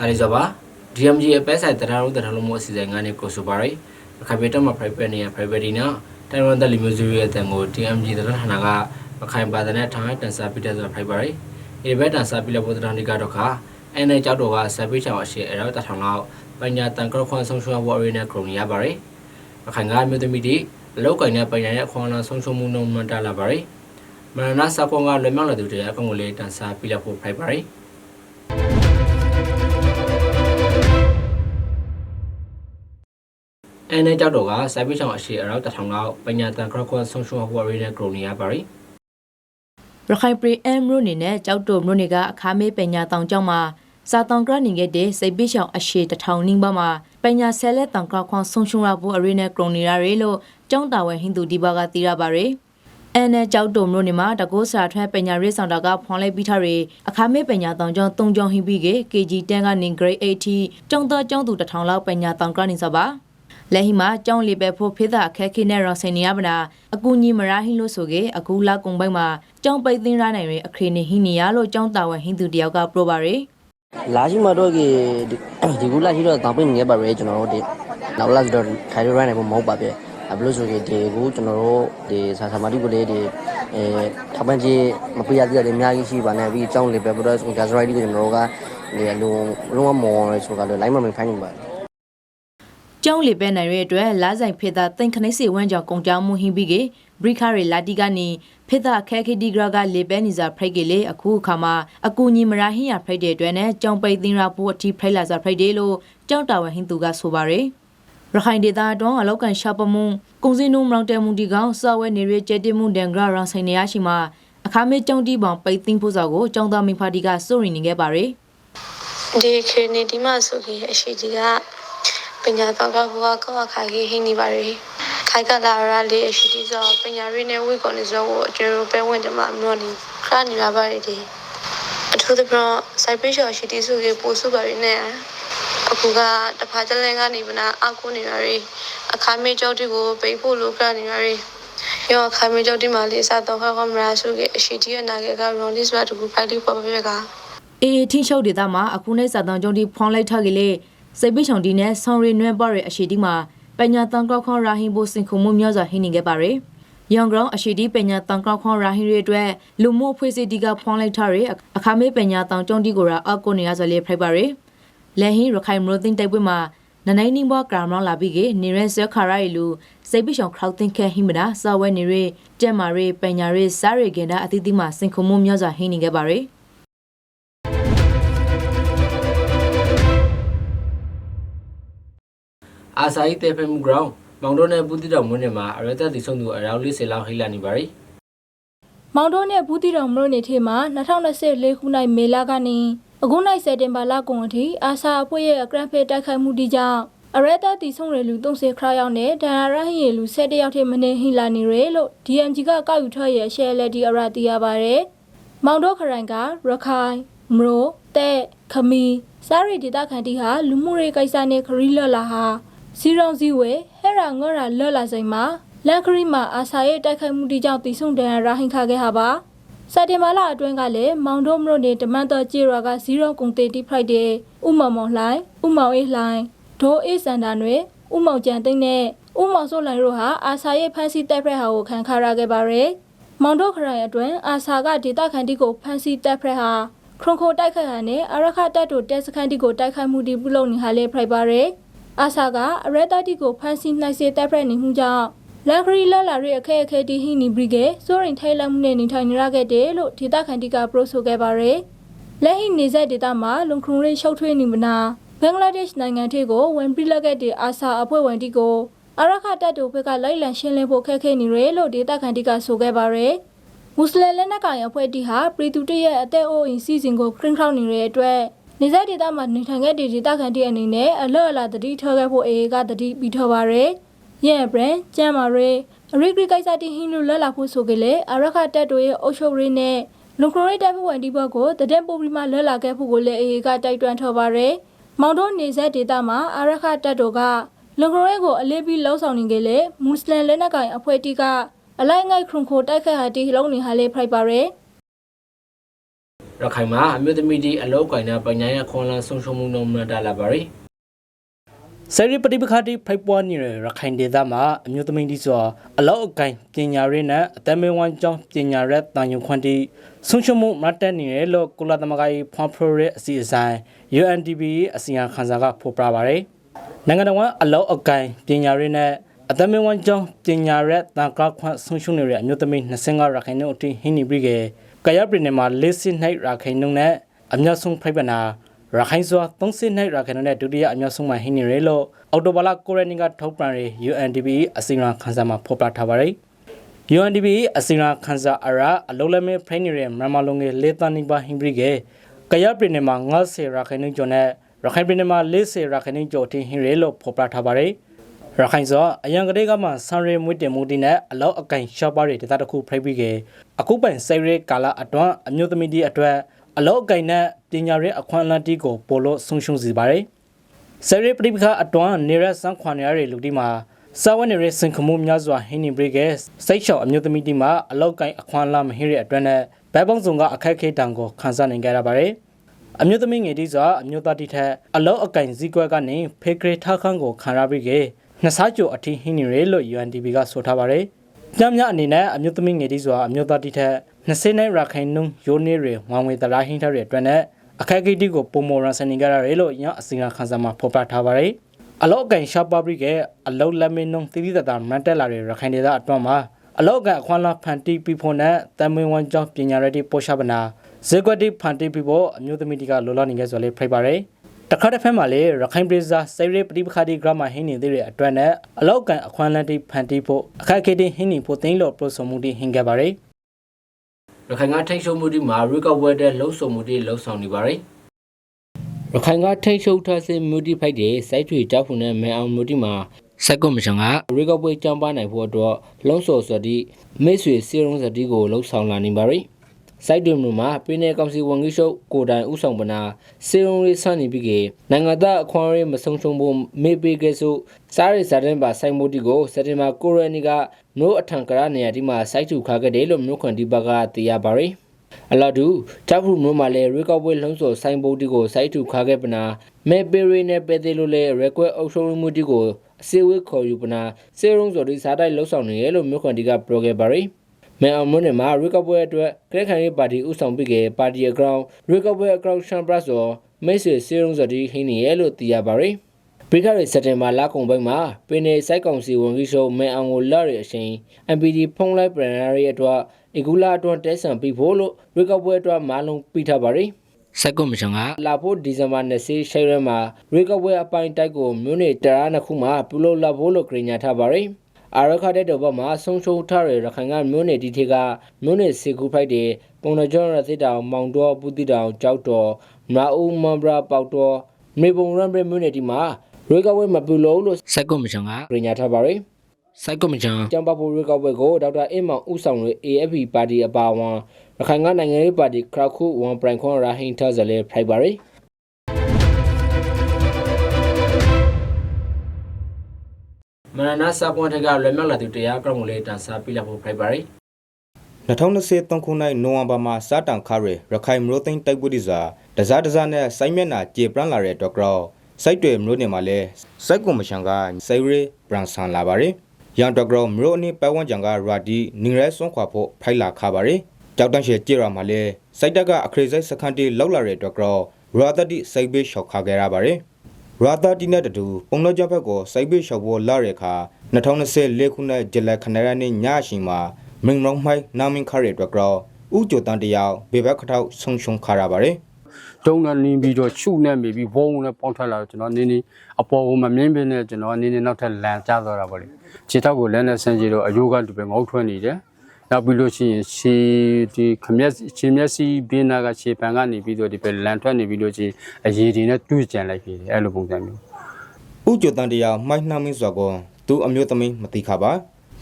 ဒါလေးဆိုပါ DMG အပဲဆိုင်တရာလုံးတရာလုံးမအစီအစဉ်ကနေကိုဆိုပါရယ်ခပိတမှာ private နေရ private ဒီနော်တိုင်ဝမ်တက်လီမျိုးစုရဲ့အတန်ကို DMG တရဌာနကမခိုင်ပါတဲ့ထောင်းတန်စာပြတဲ့ဆို private ရယ်ဒီဘက်တန်စာပြလက်ပေါ်တရဏိကတော့ခါအဲ့နဲ့ကြောက်တော့ကဆက်ပေးချောင်အရှိအဲ့တော့တထောင်လောက်ပညာတန်ကောခွန်ဆုံးရှုံးဘော်ရီနဲ့ခရိုနီရပါရယ်မခိုင်ကမြို့သမီးဒီအလောက်ကင်နဲ့ပညာရဲ့ခွန်လာဆုံးရှုံးမှုနှုန်းမှန်တလာပါရယ်မရဏစကွန်ကလွယ်မြောက်လာသူတွေအကောင်ကိုလေးတန်စာပြလက်ဖို့ private ရယ် အဲနဲ့ကြောက်တော့ကစိုက်ပိချောင်အရှိအရောက်တထောင်လောက်ပညာတန်ခရခွန်ဆုံရှုံဟိုရီနဲ့ဂရိုနီယာပါရီရခိုင်ပရီအမ်မြို့နေနဲ့ကြောက်တုံမြို့နေကအခါမေးပညာတောင်ကျောင်းမှာစာတောင်ကရနေခဲ့တဲ့စိတ်ပိရှောင်အရှိတထောင်နှင်းပါမှာပညာဆဲလက်တောင်ကခွန်ဆုံရှုံရဖို့အရင်းနဲ့ဂရိုနီယာရီလို့ကျောင်းတာဝန်ဟင်းသူဒီဘာကတီးရပါရယ်အဲနဲ့ကြောက်တုံမြို့နေမှာတကောစာထွက်ပညာရေးဆောင်တာကဖွန်လိုက်ပြီးထားရအခါမေးပညာတောင်ကျောင်း၃ကျောင်းဟင်းပြီးက KG 10ကနေ grade 8ထိကျောင်းသားကျောင်းသူတထောင်လောက်ပညာတောင်ကရနေစပါ လက်ဟိမှာကြောင်းလီပဲဖို့ဖေးတာအခက်ခဲနဲ့ရောင်စင်နေရပါနာအကူညီမရဟင်းလို့ဆိုကေအခုလာကုံပိုက်မှာကြောင်းပိတ်သိမ်းရနိုင်ရအခရေနေဟင်းနေရလို့ကြောင်းတာဝန်ဟင်းသူတယောက်ကပရိုပါရယ်လာရှိမှာတော့ဒီဒီကူလာရှိတော့တောင်ပိနေပါပဲကျွန်တော်တို့ဒီနောက်လာဆိုတော့ခိုင်ရိုရိုင်းနေမဟုတ်ပါပဲအဘလို့ဆိုရင်ဒီကူကျွန်တော်တို့ဒီဆာဆာမာတီကိုလေးဒီအဲထပ်ပန်းကြီးမပြရသေးတယ်အများကြီးရှိပါနဲ့ပြီးအကြောင်းလေးပဲဘလို့ဆိုဂါဇရိုက်ဒီကိုကျွန်တော်တို့ကဒီအလုံးလုံးဝမော်ရဆိုကတော့ line မမခိုင်းနေပါတယ် ကျောင်းလေပဲနိုင်ရဲ့အတွက်လာဆိုင်ဖေတာတင်ခနိစီဝမ်းကြောင့်ကုန်ကြောင်းမှုဟင်းပြီးကေဘရိခရီလာတီကနေဖေတာခဲခီဒီဂရာကလေပဲနီစာဖရိတ်ကေလေအခုအခါမှာအကူညီမရာဟင်းရဖရိတ်တဲ့အတွက်နဲ့ကျောင်းပိတ်သိမ်းရဖို့အထိဖရိတ်လာစာဖရိတ်တယ်လို့ကျောင်းတာဝန်ဟင်းသူကဆိုပါရယ်ရခိုင်ဒေသအတွင်းအလောက်ကန်ရှာပမုံကုံစင်းနုံမောင်တဲမှုဒီကောင်စောဝဲနေရကျဲတင်မှုဒန်ဂရာရောင်ဆိုင်နေရရှိမှာအခါမေးကျောင်းတီးပေါင်ပိတ်သိမ်းဖို့စာကိုကျောင်းသားမိဖာတီကစိုးရင်နေခဲ့ပါရယ်ဒီခရီးနေဒီမှာဆိုကြီးအရှိကြီးက ပညာတော်ကဘုရားကောအခါကြီးဟင်းနေပါရီခိုင်ကလာရလေးအရှိကြီးဆိုပညာရေးနဲ့ဝိကောနေဆိုကိုအကျိုးပဲဝင်ကြမှာမလို့နေခရနေလာပါရီဒီအထူးသဖြင့်စိုက်ပိရှော်ရှိတီဆိုကြီးပို့စုပါရီနဲ့အခုကတဖာကျလန်ကနေမနာအကူနေပါရီအခါမေးကြောက်တီကိုပိတ်ဖို့လိုခရနေပါရီရောအခါမေးကြောက်တီမှာလေးစားတော့ခါခမရာဆိုကြီးအရှိကြီးအနာကကရော်လစ်ဘတ်ကူဖိုက်လေးပေါ်ပြပြကအေးထင်းရှုပ်ဒေတာမှာအခုနဲ့စာတန်ကြုံဒီဖွန်လိုက်ထားကြလေ စိတ်ပိချောင်ဒီနဲ့ဆောင်းရီနွဲ့ပေါ်ရဲ့အရှိတီမှာပညာတန်ကောက်ခွန်ရာဟင်ဘိုစင်ခုမှုမျိုးစွာဟင်းနေခဲ့ပါရယ်။ယောင်ဂရောင်းအရှိတီပညာတန်ကောက်ခွန်ရာဟင်ရဲ့အတွက်လူမှုအဖွဲ့အစည်းတီကဖွန်လိုက်ထားရယ်အခါမေးပညာတန်ကြုံဒီကိုရာအောက်ကိုနေရဆိုလေဖိုက်ပါရယ်။လက်ဟင်းရခိုင်မလို့တင်တိုက်ပွဲမှာနနိုင်နင်းဘောကရာမောင်းလာပြီးကနေရဲဆခါရိုင်လူစိတ်ပိချောင်ခရောက်တင်ခဲဟိမတာစာဝဲနေရကြက်မာရပညာရစားရကင်တာအသီးသီးမှာစင်ခုမှုမျိုးစွာဟင်းနေခဲ့ပါရယ်။ အာစာယီတေဖမှု ground မောင်တို့နဲ့ဘူးတိတော်မွန်းနေမှာအရသက်တီဆုံးသူအရောက်40လောက်ဟိလာနေပါရီမောင်တို့နဲ့ဘူးတီတော်မလို့နေထေမှာ2024ခုနှစ်မေလကနေအခုနိုင်စက်တင်ဘာလကုန်အထိအာဆာအဖွဲ့ရဲ့အကရန်ဖေတိုက်ခိုက်မှုဒီကြောင့်အရတာတီဆုံးရလူ30ခရရောက်နဲ့ဒန်ရာရဟင်ရလူ17ယောက်ထိမနေဟိလာနေရလို့ DMG ကကောက်ယူထွက်ရဲ့ရှယ်လက်ဒီအရာတီရပါတယ်။မောင်တို့ခရိုင်ကရခိုင်မရိုတဲ့ခမီစားရီဒေတာခန်တီဟာလူမှုရေးကိစ္စနဲ့ခရီးလလာဟာ စီရောင်စီဝဲဟဲရာငေါရာလော့လာဆိုင်မှာလန်ခရီမှာအာဆာရဲ့တိုက်ခိုက်မှုဒီကြောင့်တီဆုံဒန်ရာဟင်ခါခဲ့ဟာပါစက်တင်ဘာလအတွင်းကလည်းမောင်တို့မလို့နေတမန်တော်ကျေရွာက0ကုန်တေတီဖရိုက်တဲ့ဥမောင်မောင်လှိုင်ဥမောင်အေးလှိုင်ဒိုးအေးစန္ဒာနွေဥမောင်ကြံသိန်းနဲ့ဥမောင်စိုးလိုင်တို့ဟာအာဆာရဲ့ဖန်စီတက်ဖရက်ဟာကိုခံခါရခဲ့ပါရယ်မောင်တို့ခရိုင်အတွင်းအာဆာကဒေတာခန်တီကိုဖန်စီတက်ဖရက်ဟာခရွန်ခိုတိုက်ခိုက်ရတဲ့အာရခတက်တို့တက်စခန်တီကိုတိုက်ခိုက်မှုဒီပြုလုပ်နေဟာလေဖရိုက်ပါရယ် အာဆာကအရတာတီကိုဖန်စီနှိုက်စေတက်ဖရက်နေမှုကြောင့်လန်ခရီလာလာရဲ့အခက်အခဲတီဟိနီဘရီကေစိုးရင်ထိုင်လမှုနဲ့နေထိုင်နေရခဲ့တယ်လို့ဒေတာခန်တီကပရိုဆိုခဲ့ပါရယ်လက်ဟိနေဆက်ဒေတာမှာလုံခရုံရိရှုပ်ထွေးနေမနာဘင်္ဂလားဒေ့ရှ်နိုင်ငံထေကိုဝင်ပြလက်ခဲ့တဲ့အာဆာအဖွဲ့ဝင်တီကိုအရခတက်တို့ဘက်ကလိုက်လံရှင်းလင်းဖို့ခက်ခဲနေရလို့ဒေတာခန်တီကဆိုခဲ့ပါရယ်မွတ်စလင်လက်နက်ကိုင်အဖွဲ့တီဟာပြည်သူတရဲ့အသက်အိုးအိမ်စီစဉ်ကိုခရင်ခေါနေရတဲ့အတွက် နေဆက်ဒေတာမှာနေထိုင်ခဲ့တဲ့ဒေတာခန်တီအနေနဲ့အလော့အလာတတိထောခဲ့ဖို့အေကတတိပြီးထောပါရယ်ရဲ့ဘရန်ကျမ်းမာရေးအရိဂရိကိစ္စတီဟင်းလူလက်လာဖို့ဆိုကြလေအရခတက်တို့ရဲ့အုပ်ချုပ်ရေးနဲ့လူခရိုရိတက်ဖွဲ့ဝင်ဒီဘက်ကိုတတဲ့ပိုပြီးမှလက်လာခဲ့ဖို့ကိုလည်းအေကတိုက်တွန်းထောပါရယ်မောင်တို့နေဆက်ဒေတာမှာအရခတက်တို့ကလူခရိုရိကိုအလေးပြီးလှုံ့ဆော်နေကြလေမွတ်စလင်လက်နက်ကိုင်အဖွဲ့တီကအလိုက်ငိုက်ခရုံခိုတိုက်ခတ်ဟာတီလုံးနေဟာလေဖရိုက်ပါရယ် ရခိုင်မှာအမျိုးသမီးတွေအလောက်ကိုင်းတဲ့ပညာရေးခွန်လန်းဆုံးရှုံးမှုနှုန်းမြတာလာပါရီဆယ်ရီပฏิပခါတိဖိုက်ပွားနေတဲ့ရခိုင်ဒေသမှာအမျိုးသမီးတွေဆိုအလောက်အကိုင်ပညာရေးနဲ့အသက်မွေးဝမ်းကြောင်းပညာရက်တန်ယုံခွန်တီဆုံးရှုံးမှုမတက်နေတယ်လို့ကုလသမဂ္ဂ၏ဖွန်ဖရိုရဲ့အစီအစဉ် UNDP အစီအခံစာကဖော်ပြပါရယ်နိုင်ငံတော်ကအလောက်အကိုင်ပညာရေးနဲ့အသက်မွေးဝမ်းကြောင်းပညာရက်တန်ကခွန်ဆုံးရှုံးနေတဲ့အမျိုးသမီး25ရခိုင်နှုန်းအထိဟင်းနေပြီးက ကရပြည်နယ်မှာ၄စစ်နှိုက်ရခိုင်နှုန်းနဲ့အများဆုံးဖိုက်ပနာရခိုင်စွာ30နှစ်ရာခိုင်နှုန်းနဲ့ဒုတိယအများဆုံးမှဟင်းနေရလို့အော်တိုဘာလ9ရက်နေ့ကထုတ်ပြန်ရ UNDP အစီအမံခန်းစာမှာဖော်ပြထားပါတယ်။ UNDP အစီအမံခန်းစာအရာအလုံးလက်မဲ့ဖိုင်းနေရမြန်မာလုံငယ်လေးတန်းနိပါဟင်းပြီးကကရပြည်နယ်မှာ90ရာခိုင်နှုန်းကျော်နဲ့ရခိုင်ပြည်နယ်မှာ40ရာခိုင်နှုန်းကျော်ထင်းဟင်းရလို့ဖော်ပြထားပါတယ်။ရခိုင်စောအယံကလေးကမှဆန်ရဲမွေးတင်မှုတင်နဲ့အလောက်အကင်ရှော့ပါတွေတတတခုဖိပြီးက အခုပိုင်စိရဲကာလာအတွန်းအမျိုးသမီးတွေအတွက်အလောက်အကင်နဲ့ပညာရေးအခွင့်အလမ်းတီကိုပိုလို့ဆုံးရှုံးစေပါတယ်။ဆယ်ရီပရိပခအတွန်းနေရဆန်းခွန်ရရလူဒီမှာစာဝနေရစင်ခမှုများစွာဟင်းနေဘရိကစိတ်ချော်အမျိုးသမီးဒီမှာအလောက်ကင်အခွန်လာမဟင်းရအတွက်နဲ့ဘဲပေါင်းစုံကအခက်ခဲတံကိုခန်းစားနိုင်ကြရပါတယ်။အမျိုးသမီးငယ်ဒီစွာအမျိုးသားတိထက်အလောက်အကင်စည်းကွက်ကနေဖေဂရထခန်းကိုခံရပြီးကနှစ်စားကြိုအထီးဟင်းနေရလို့ UNDP ကဆိုထားပါတယ်။ ညမြအနေနဲ့အမျိုးသမီးငယ်ဒီစွာအမျိုးသားတိထက်20နဲ့ရာခိုင်နှုန်းယိုနေရဝမ်ဝေတရာဟင်းထားတဲ့အတွက်နဲ့အခက်အခဲတီကိုပုံမော်ရန်စနေကြရတယ်လို့ညအစီအခံခန်းစာမှာဖော်ပြထားပါတယ်။အလောက်ကန်ရှာပပရိကအလောက်လက်မင်းနှုံတိတိတတာမန်တက်လာတဲ့ရခိုင်ဒေသအတွင်းမှာအလောက်ကန်အခွန်လာဖန်တီပီဖို့နဲ့တမင်ဝန်ကြောင့်ပညာရည်ပို့ချပနာဇေကွက်တီဖန်တီပီဖို့အမျိုးသမီးတွေကလောလောနေကြဆိုလေဖိတ်ပါတယ်။ တခါတစ်ဖက်မှာလေရခိုင်ပြည်စာစိရိပတိပခါတီဂရမဟင်းနေတဲ့အတွက်နဲ့အလောက်ကန်အခွန်လန်တီဖန်တီဖို့အခက်အခဲတီဟင်းနေဖို့တင်းလို့ပရိုဆိုမှုတီဟင်းခဲ့ပါတယ်။ရခိုင်ကထိတ်ရှုံမှုတွေမှာရီကောက်ဝဲတဲ့လှုပ်ဆောင်မှုတွေလှုပ်ဆောင်နေပါရီရခိုင်ကထိတ်ရှုံထားစေမြူတီဖိုက်တဲ့စိုက်ထွေတောက်ဖုန်နဲ့မဲအောင်မြူတီမှာစက်ကွန်မရှင်ကရီကောက်ပွဲကြောင်းပါနိုင်ဖို့အတွက်လှုံ့ဆော်စတိမိတ်ဆွေစီရုံးစတိကိုလှုပ်ဆောင်လာနေပါရီ စိုက်တွင်မြို့မှာပြည်내ကောင်စီဝန်ကြီးချုပ်ကိုတိုင်ဦးဆောင်ပနာစေရုံးရေးဆန့်နေပြီးကနိုင်ငံသားအခွင့်အရေးမဆုံးရှုံးဖို့မေးပေးခဲ့ဆိုစားရစာတန်းပါစိုက်မိုတီကိုစက်တင်ဘာ9ရက်နေ့ကနိုးအထံကရနေရာဒီမှာစိုက်ထူခါခဲ့တယ်လို့မြို့ခွန်ဒီဘကသိရပါရီအလာဒူတဖူမြို့မှာလည်းရေကောက်ပွဲလှုံ့ဆော်ဆိုင်ဘုတ်တီကိုစိုက်ထူခါခဲ့ပနာမဲပေရီနဲ့ပဲသေးလို့လည်းရက်ကွက်အုပ်ချုပ်မှုတီကိုအစည်းအဝေးခေါ်ယူပနာစေရုံးစော်ဒီစားတိုက်လှုပ်ဆောင်နေရလို့မြို့ခွန်ဒီကပြောခဲ့ပါရီ မဲအောင်မွန်းနဲ့မှာရီကော့ပွဲအတွက်ကရက်ခိုင်ရေးပါတီဥဆောင်ပြီးကပါတီအကောင်ရီကော့ပွဲအကောင်ရှမ်ဘရတ်ဆိုမိတ်ဆွေစီရုံးစတီဟင်းနေရလို့သိရပါရယ်ပရိခရစက်တင်ဘာလကုန်ပိုင်းမှာပင်နေစိုက်ကောင်စီဝန်ကြီးချုပ်မဲအောင်ကိုလာရအချိန် MPD ဖုံးလိုက်ပရန်ရီအတွက်အကူလာအတွန်းတဲဆန်ပြီးဖို့လို့ရီကော့ပွဲအတွက်မာလုံးပြီးထားပါရယ်စက်ကွန်မရှင်ကလာဖို့ဒီဇင်ဘာ20ရှိရဲမှာရီကော့ပွဲအပိုင်းတိုက်ကိုမြို့နယ်တရာနှစ်ခုမှာပြုလုပ်လာဖို့လို့ကြေညာထားပါရယ် အာရခတဲ့တော့ဘမှာဆုံးရှုံးထားတဲ့ရခိုင်ကမြို့နယ်ဒီထေကမြို့နယ်စီကူဖိုက်တဲ့ပုံတော်ကျော်ရသစ်တောင်မောင်တော်ပူတိတောင်ကြောက်တော်မနာဦးမန်ဘရာပေါတော်မေပုံရံပြမြို့နယ်ဒီမှာရေကဝဲမပူလို့လို့စက်ကွန်မရှင်ကပြင်ညာထားပါရယ်စိုက်ကွန်မရှင်ကျမ်းပါဖို့ရေကဝဲကိုဒေါက်တာအင်းမောင်ဦးဆောင်ရဲ့ AFP ပါတီအပါအဝင်ရခိုင်ကနိုင်ငံရေးပါတီခရခုဝန်ပရိုင်ခွန်ရာဟင်ထားဇလေဖိုက်ပါရယ် မရဏစာပွန်ထကလွယ်မြောက်လာသူတရားကောက်မှုလေးတန်စားပြလာဖို့ဖိုက်ပါရီ2023ခုနှစ်နိုဝင်ဘာမှာစတန်ခါရရခိုင်မရိုသိန်းတိုက်ပွဲဒီစာတစားတစားနဲ့စိုင်းမျက်နှာကြေပရန်လာတဲ့တော့ကောစိုက်တွေမရိုနေမှာလဲစိုက်ကွန်မရှန်ကစိုက်ရဲဘရန်ဆန်လာပါရယ်ရန်တော့ကောမရိုအနိပတ်ဝန်းကျင်ကရာဒီနင်းရဲဆွန်ခွာဖို့ဖိုက်လာခါပါရယ်ကြောက်တန့်ရှေကြေရမှာလဲစိုက်တက်ကအခရေစိုက်စခန်းတီလောက်လာတဲ့တော့ကောရာတတိစိုက်ဘေးရှောက်ခါခဲ့ရပါရယ် ရာတာတီနဲ့တူပုံတော့ကြဘက်ကိုစိုက်ဘေးရှောက်ဖို့လာတဲ့အခါ2024ခုနှစ်ဇူလိုင်ခဏရနေ့ညအချိန်မှာမင်းရောင်းမိုင်းနာမင်ခရဲအတွက်ကောဥကြိုတန်တယောက်ဘေဘက်ခထောက်ဆုံရှုံခါရပါတယ်တုံးနဲ့နင်းပြီးတော့ချုပ်နဲ့မိပြီးဘုံနဲ့ပေါင်းထွက်လာတော့ကျွန်တော်နင်းနေအပေါ်ကိုမမြင်ပင်နဲ့ကျွန်တော်နင်းနေနောက်ထပ်လန်ကျသွားတာပေါ့လေခြေထောက်ကိုလက်နဲ့ဆန့်ကြည့်တော့အယိုးကတူပဲငေါက်ထွက်နေတယ် နောက်ပြီးလို့ရှိရင်ခြေဒီခမျက်ခြေမျက်စိဘင်းနာကခြေပံကနေပြီးတော့ဒီပဲလန်ထွက်နေပြီးလို့ချင်းအရည်ဒီနဲ့တွေ့ကြံလိုက်ပြီအဲ့လိုပုံစံမျိုးဥကြိုတန်တယောက်မိုင်းနှမင်းစွာကောသူအမျိုးသမီးမတိခပါ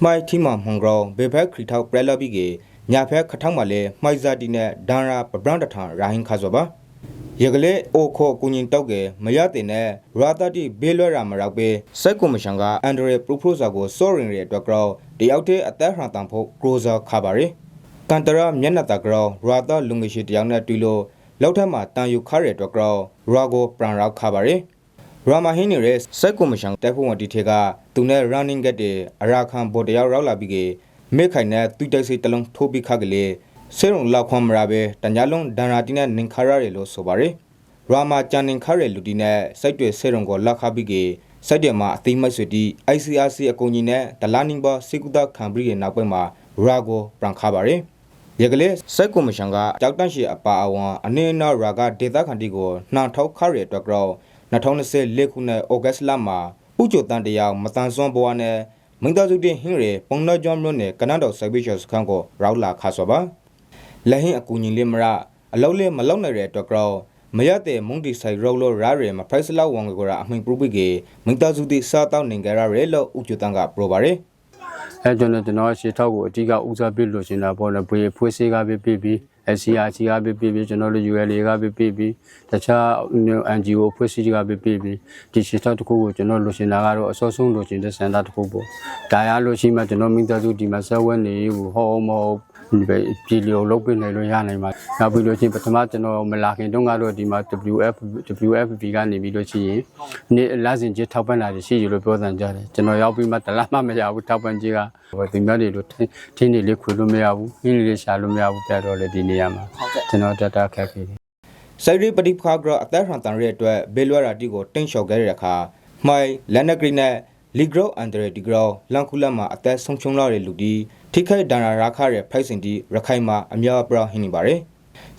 မိုင်းထီမမွန်ဂရောဘေဘက်ခရီထောက်ပရလဘီကေညာဖက်ခထောက်မှာလဲမိုက်ဇာတီနဲ့ဒန်ရာပဘရန်တထာရာဟင်ခါစွာပါ ရကလေးအိုခိုကူညင်တောက်ကမရတဲ့နဲ့ရာတာတီဘေးလွဲရာမရောက်ပဲစိုက်ကွန်မရှင်ကအန်ဒရီပရိုပိုဇာကိုစောရင်ရဲ့အတွက်ကောတယောက်တည်းအသက်ဟန်တန်ဖို့ကရိုဇာခါပါရီကန်တရာမျက်နှာတကောရာတာလူငယ်ရှိတယောက်နဲ့တွေ့လို့လောက်ထက်မှာတန်ယူခရဲတော့ကောရာကိုပရန်ရောက်ခါပါရယ်ရာမဟင်းနေရဲ့စက်ကွန်မရှင်တက်ဖို့ဝန်တီထေကသူနဲ့ running get တဲ့အရာခံဘော်တယောက်ရောက်လာပြီးကမေခိုင်နဲ့သူတိုက်စိတ်တလုံးထိုးပြီးခါကလေး ဆေရုံလောက်ခွန်မရာပဲတညာလုံးဒန်ရာတီနဲ့နင်ခါရရလို့ဆိုပါရယ်ရာမာချန်နင်ခါရလူတီနဲ့စိုက်တွေဆေရုံကိုလောက်ခပြီးကစိုက်တယ်မှာအသိမိုက်ဆွေတီ ICRC အကူအညီနဲ့ဒလာနင်းဘစေကုဒခံပြီးရဲ့နောက်ပိုင်းမှာရာကိုပရန်ခါပါရယ်ရကလေးစက်ကွန်မရှင်ကကြောက်တန့်ရှိအပါအဝန်အနေနာရာကဒေသခံတီကိုနှောင်ထောက်ခရရဲ့အတွက်ကြော2024ခုနှစ်ဩဂတ်စ်လမှာဥကြိုတန်တရာမတန်ဆွမ်းဘဝနဲ့မင်းသားစုတင်ဟင်းရဲပုံတော်ကျော်မြို့နယ်ကနန်တော်စိုက်ပိရှော့စခန်းကိုရောက်လာခါဆိုပါ လက်ဟင်းအကူညီလေးမရအလုံးလေးမလုံးနိုင်တဲ့အတွက်ကြောမရတဲ့မုန်တီဆိုင်ရောလို့ရရဲမဖိုက်စလောက်ဝန်ကိုရာအမှန်ပရူပိကေမင်းသားစုတိစားတောင်းနေကြရရဲလို့ဥကြိုတန်ကပြောပါရယ်အဲကျွန်တော်ကျွန်တော်ရှေ့ထောက်ကိုအဓိကဦးစားပေးလို့ရှင်တာပေါ့လေဘွေဖွေးဆေးကပဲပြပြီး SCRC ကပဲပြပြီးကျွန်တော်တို့ UL ကပဲပြပြီးတခြား NGO ဖွဲ့စည်းကပဲပြပြီးဒီရှေ့ထောက်တစ်ခုကိုကျွန်တော်လို့ရှင်တာကတော့အစောဆုံးလို့ရှင်တဲ့စင်တာတစ်ခုပေါ့ဒါရလို့ရှိမှကျွန်တော်မိသားစုဒီမှာဆက်ဝဲနေကိုဟောမဟုတ် ဒီပဲပြည်လျော်လုပ်ပြနိုင်လို့ရနိုင်မှာနောက်ပြီးလို့ချင်းပထမကျွန်တော်မလာခင်တုန်းကတော့ဒီမှာ WF WFP ကနေပြီးလို့ရှိရင်နေ့လစဉ်ချင်းထောက်ပံ့လာရှိရလို့ပြောသံကြတယ်ကျွန်တော်ရောက်ပြီးမှတလားမှမရဘူးထောက်ပံ့ကြီးကဟိုဒီများတွေလို့ထင်းနေလေးခွေလို့မရဘူးအင်းလေးရှာလို့မရဘူးပြတော့လေဒီနေရာမှာကျွန်တော်တတ်တာခက်ခဲတယ်စိုက်ရီပတိဖခါဂရအသက်ဟန်တန်ရဲ့အတွက်ဘေလွာရာတီကိုတင်းလျှော်ခဲ့တဲ့အခါမိုင်လန်နဂရီနဲ့ လီဂရောအန်ဒရဒီဂရောလန်ခုလက်မှာအသက်ဆုံးရှုံးလာတဲ့လူဒီထိခိုက်ဒဏ်ရာရခတဲ့ဖိုက်စင်တီရခိုင်မှာအများအပြားဟင်းနေပါတယ်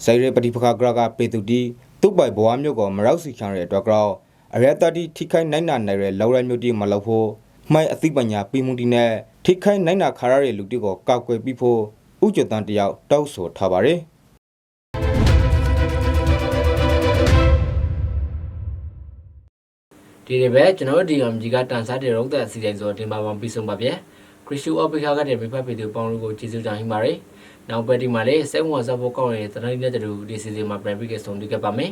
စိုက်ရီပတိဖခါဂရကပေတူတီသူ့ပိုင်ဘဝမျိုးကိုမရောက်စီချန်တဲ့အတွက်ကြောအရတတီထိခိုက်နိုင်နာနိုင်တဲ့လောက်ရမျိုးတီမလောက်ဖို့မိုင်အသိပညာပြီးမှုတီနဲ့ထိခိုက်နိုင်နာခါရတဲ့လူတီကိုကောက်ွယ်ပြီးဖို့ဥကြတန်တယောက်တောက်ဆိုထားပါတယ် ဒီတွေပဲကျွန်တော်တို့ဒီကံကြီးကတန်စားတဲ့ရုံးသက်အစီအစဉ်ဆိုတင်ပါပါပြီးဆုံးပါဗျခရစ်ရှူအော်ပီခါကတဲ့မိဖက်ပေသူပေါင်းလို့ကိုကျေးဇူးတင်ပါတယ်နောက်ပတ်ဒီမှာလည်းစက်ဝန်ဆပ်ဖို့ကောင်းတဲ့တနင်္လာနေ့တူဒီစီစဉ်မှာပြန်ပြီးကဆုံးတွေ့ခဲ့ပါမယ်